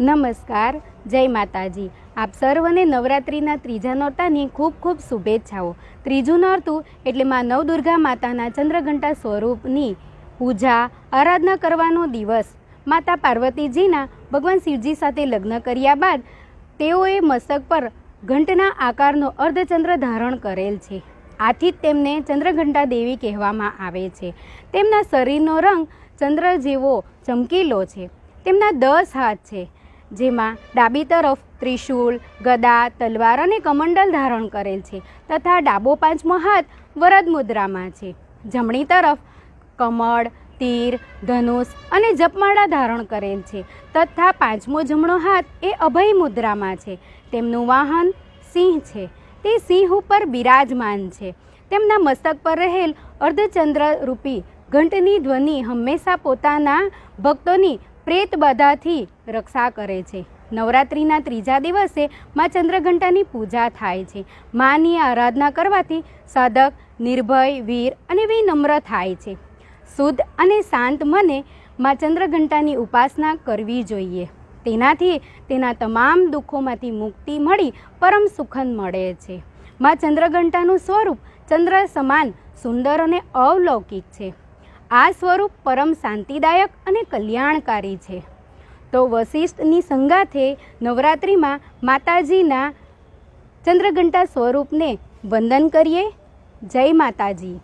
નમસ્કાર, જય માતાજી. આપ સર્વને નવરાત્રિના ત્રીજા નોરતાની ખૂબ ખૂબ શુભેચ્છાઓ. ત્રીજું નોરતું એટલે માં નવદુર્ગા માતાના ચંદ્રઘંટા સ્વરૂપની પૂજા, આરાધના કરવાનો દિવસ. માતા પાર્વતીજીના ભગવાન શિવજી સાથે લગ્ન કર્યા બાદ તેઓએ મસ્તક પર ઘંટના આકારનો અર્ધચંદ્ર ધારણ કરેલ છે. આથી જ તેમને ચંદ્રઘંટા દેવી કહેવામાં આવે છે. તેમના શરીરનો રંગ ચંદ્ર જેવો ચમકીલો છે. તેમના દસ હાથ છે. જેમાં ડાબી તરફ ત્રિશુલ ગદા, તલવાર અને કમંડલ ધારણ કરેલ છે તથા ડાબો પાંચમો હાથ વરદ મુદ્રામાં છે. જમણી તરફ કમળ, તીર, ધનુષ અને જપમાળા ધારણ કરેલ છે તથા પાંચમો જમણો હાથ એ અભય મુદ્રામાં છે. તેમનું વાહન સિંહ છે. તે સિંહ ઉપર બિરાજમાન છે. તેમના મસ્તક પર રહેલ અર્ધચંદ્ર રૂપી ઘંટની ધ્વનિ હંમેશા પોતાના ભક્તોની પ્રેત બાધાથી રક્ષા કરે છે. નવરાત્રિના ત્રીજા દિવસે મા ચંદ્રઘંટાની પૂજા થાય છે. માની આરાધના કરવાથી સાધક, નિર્ભય, વીર અને વિનમ્ર થાય છે. શુદ્ધ અને શાંત મને મા ચંદ્રઘંટાની ઉપાસના કરવી જોઈએ. તેનાથી તેના તમામ દુઃખોમાંથી મુક્તિ મળી પરમ સુખન મળે છે. મા ચંદ્રઘંટાનું સ્વરૂપ ચંદ્ર સમાન, સુંદર અને અવલૌકિક છે. આ સ્વરૂપ પરમ શાંતિદાયક અને કલ્યાણકારી છે. તો વશિષ્ઠની સંગાથે નવરાત્રિમાં માતાજીના ચંદ્રઘંટા સ્વરૂપને વંદન કરીએ. જય માતાજી.